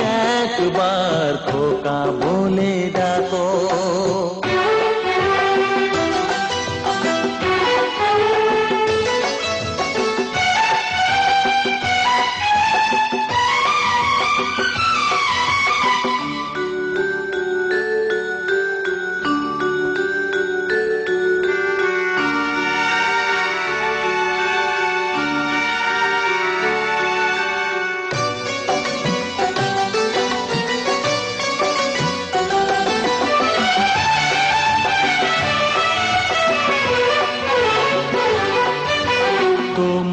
একবার খোকা বলে ডাকো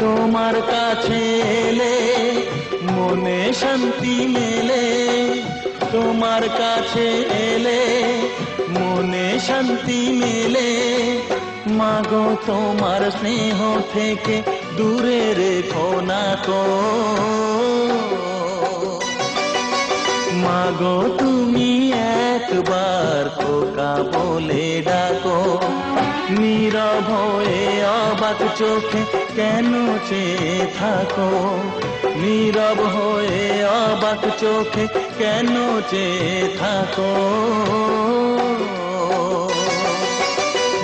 তোমার কাছে এলে, মনে শান্তি মেলে। তোমার কাছে এলে, মনে শান্তি মেলে। মাগো, তোমার স্নেহ থেকে দূরে রেখো না কো মাগো, তুমি একবার খোকা বলে ডাকো। নীরব হয়ে অবাক চোখে কেন চেয়ে থাকো? নীরব হয়ে অবাক চোখে কেন চেয়ে থাকো?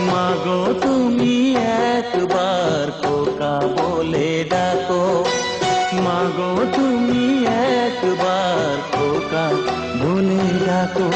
মাগো, তুমি একবার খোকা বলে ডাকো। মাগো, তুমি একবার খোকা বলে ডাকো।